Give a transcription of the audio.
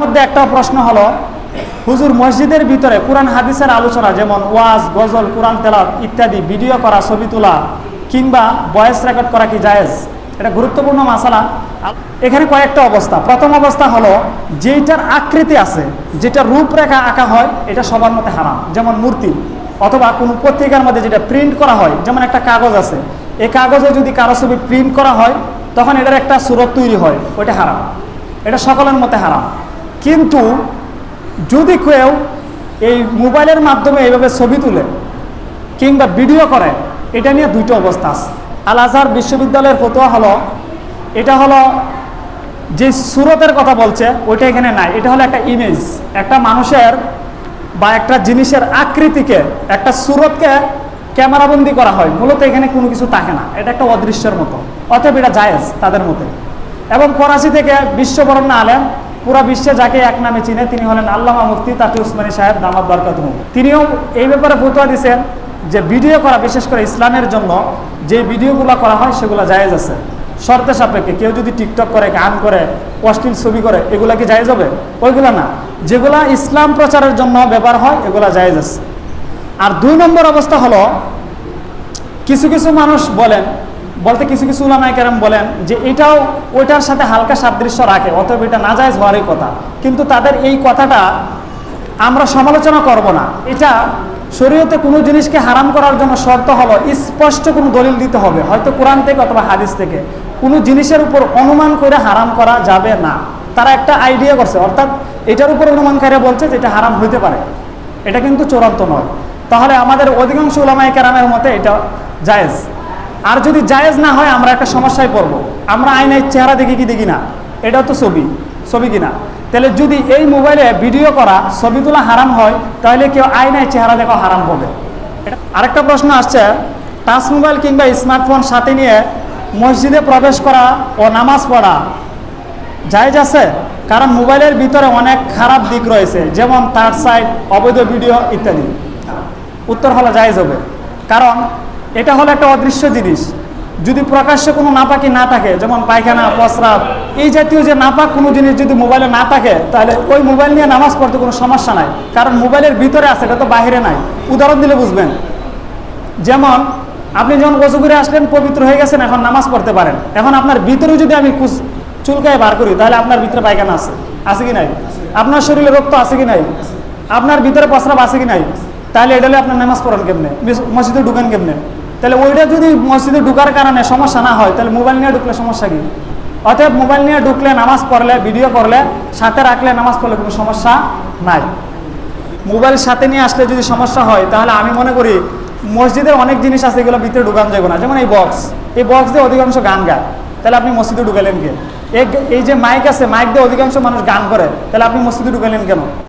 মধ্যে একটা প্রশ্ন হলো, হুজুর মসজিদের ভিতরে কোরআন, হাদিসের আলোচনা, যেমন ওয়াজ, গজল, কোরআন তেলাত ইত্যাদি, ভিডিও করা, ছবি তোলা কিংবা ভয়েস রেকর্ড করা কি জায়েজ? এটা গুরুত্বপূর্ণ মাসালা। এখানে কয়েকটা অবস্থা। প্রথম অবস্থা হলো, যেইটার আকৃতি আছে, যেটা রূপরেখা আঁকা হয়, এটা সবার মতে হারাম। যেমন মূর্তি, অথবা কোনো পত্রিকার মধ্যে যেটা প্রিন্ট করা হয়, যেমন একটা কাগজ আছে, এই কাগজে যদি কারও ছবি প্রিন্ট করা হয়, তখন এটার একটা সুরত তৈরি হয়, ওইটা হারাম। এটা সকলের মতে হারাম। কিন্তু যদি কেউ এই মোবাইলের মাধ্যমে এইভাবে ছবি তুলে কিংবা ভিডিও করে, এটা নিয়ে দুইটা অবস্থা আছে। আল আজহার বিশ্ববিদ্যালয়ের ফতোয়া হলো, এটা হলো যে সুরতের কথা বলছে, ওইটা এখানে নাই। এটা হলো একটা ইমেজ একটা মানুষের বা একটা জিনিসের আকৃতিকে, একটা সুরতকে ক্যামেরাবন্দি করা হয়। মূলত এখানে কোনো কিছু থাকে না। এটা একটা অদৃশ্যের মতো। অতএব এটা জায়েজ তাদের মতে। এবং করাচি থেকে বিশ্ববরণ্য আলেম পুরা বিশ্বে যাকে এক নামে চিনে, তিনি হলেন আল্লামা মুফতি তাকে উসমানী সাহেব দামাদ বরকাত তিনিও এই ব্যাপারে ফতোয়া দিয়েছেন যে ভিডিও করা, বিশেষ করে ইসলামের জন্য যে ভিডিওগুলো করা হয়, সেগুলো জায়েজ আছে। শর্তে সাপেক্ষে কেউ যদি টিকটক করে, গান করে অশ্লীল ছবি করে, এগুলা কি জায়েজ হবে? ওইগুলা না। যেগুলা ইসলাম প্রচারের জন্য ব্যবহার হয়, এগুলা জায়েজ আছে। আর দুই নম্বর অবস্থা হলো, কিছু কিছু মানুষ বলেন বলতে কিছু কিছু উলামায় কেরাম বলেন যে এটাও ওইটার সাথে হালকা সাদৃশ্য রাখে, অতএব এটা না নাজায়জ হওয়ারই কথা। কিন্তু তাদের এই কথাটা আমরা সমালোচনা করব না। এটা শরীয়তে কোনো জিনিসকে হারাম করার জন্য শর্ত হলো স্পষ্ট কোনো দলিল দিতে হবে, হয়তো কোরআন থেকে অথবা হাদিস থেকে। কোনো জিনিসের উপর অনুমান করে হারাম করা যাবে না। তারা একটা আইডিয়া করছে, অর্থাৎ এটার উপর অনুমানকারী বলছে যে এটা হারাম হইতে পারে। এটা কিন্তু চূড়ান্ত নয়। তাহলে আমাদের অধিকাংশ ওলামাই কেরামের মতে এটা জায়েজ। আর যদি জায়েজ না হয়, আমরা একটা সমস্যায় পড়ব। আমরা আইনের চেহারা দেখি কি দেখি না? এটাও তো ছবি। ছবি কিনা? তাহলে যদি এই মোবাইলে ভিডিও করা ছবি তোলা হারাম হয়, তাহলে কেউ আইনায় চেহারা দেখা হারাম হবে। আরেকটা প্রশ্ন আসছে, টাচ মোবাইল কিংবা স্মার্টফোন সাথে নিয়ে মসজিদে প্রবেশ করা ও নামাজ পড়া জায়েজ আছে? কারণ মোবাইলের ভিতরে অনেক খারাপ দিক রয়েছে, যেমন তার সাইড অবৈধ ভিডিও ইত্যাদি। উত্তর হলো জায়েজ হবে। কারণ এটা হলো একটা অদৃশ্য জিনিস। যদি প্রকাশ্যে কোনো নাপাকি না থাকে, যেমন পায়খানা, প্রস্রাব, এই জাতীয় যে নাপাক কোনো জিনিস যদি মোবাইলে না থাকে, তাহলে ওই মোবাইল নিয়ে নামাজ পড়তে কোনো সমস্যা নাই। কারণ মোবাইলের ভিতরে আছে, এটা তো বাইরে নাই। উদাহরণ দিলে বুঝবেন। যেমন, আপনি যখন গোসু করে আসলেন, পবিত্র হয়ে গেছেন, এখন নামাজ পড়তে পারেন। এখন আপনার ভিতরে যদি আমি কুচ- চুলকায় বার করি, তাহলে আপনার ভিতরে পায়খানা আছে। আছে কি নাই? আপনার শরীরে রক্ত আছে কি নাই? আপনার ভিতরে প্রস্রাব আছে কি নাই? তাহলে এটা আপনার নামাজ পড়েন কেমনে? মিস- মসজিদে ঢুকেন কেমনে? তাহলে ওইটা যদি মসজিদে ঢুকার কারণে সমস্যা না হয়, তাহলে মোবাইল নিয়ে ঢুকলে সমস্যা কি? অতএব মোবাইল নিয়ে ঢুকলে নামাজ পড়লে ভিডিও করলে সাথে রাখলে নামাজ পড়লে কোনো সমস্যা নাই। মোবাইল সাথে নিয়ে আসলে যদি সমস্যা হয়, তাহলে আমি মনে করি মসজিদের অনেক জিনিস আছে এগুলো ভিতরে ঢুকানো যাবে না। যেমন এই বক্স এই বক্স দিয়ে অধিকাংশ গান গায়। তাহলে আপনি মসজিদে ঢুকালেন কে? এই যে মাইক আছে মাইক দিয়ে অধিকাংশ মানুষ গান করে। তাহলে আপনি মসজিদে ঢুকালেন কেন?